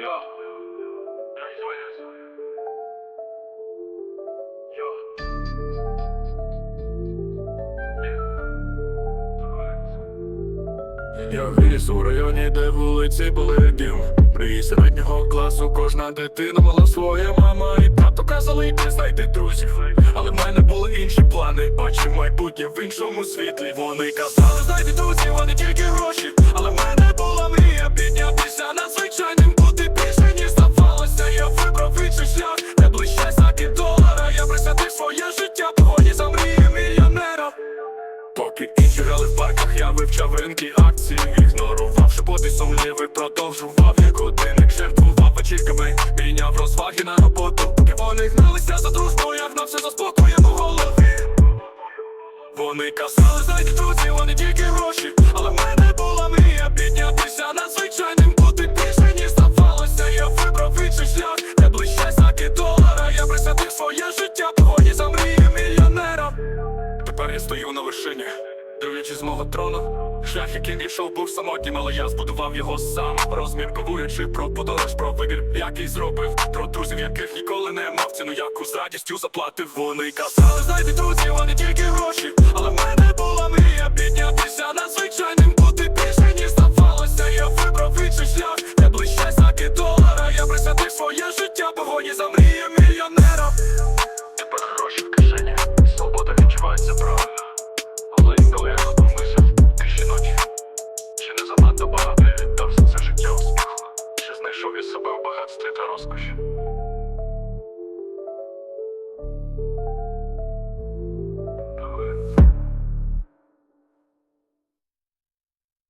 Я виріс у районі, де вулиці були дім При середнього класу кожна дитина мала своя мама І тато казали, йди знайди друзів Але в мене були інші плани. Бачив майбутнє в іншому світлі. Вони казали, знайди друзів, а не тільки гроші Але в мене була Грали в парках, я вивчав ринки акції. Ігнорував шепоти сумнівий, продовжував. Годинник Жертвував вечірками, міняв розваги на роботу. Поки вони гналися за дружбою, я гнався за спокоєм у голові. Вони казали, знайди друзів, а не тільки гроші Але в мене була мрія піднятися надзвичайним Бути. Більше, ніж здавалося Я вибрав інший шлях, де блищать знаки долара Я присвятив своє життя. Погоні за мрії мільйонера. Тепер я стою на вершині, дивлячись з мого трону. Шлях, яким ішов, був самотнім, але я збудував його сам, розмірковуючи про подорож, про вибір, який зробив, про друзів, яких ніколи не мав ціну, яку з радістю заплатив. Вони казали, знайди друзів, а не тільки гроші. Але в мене була мрія піднятися надзвичайним, бути більше, ніж здавалося. Я вибрав інший шлях, де блищать знаки долара. Я присвятив своє життя погоні за мрії Багато за це життя успіху? ще знайшов із себе в багатстві та розкоші?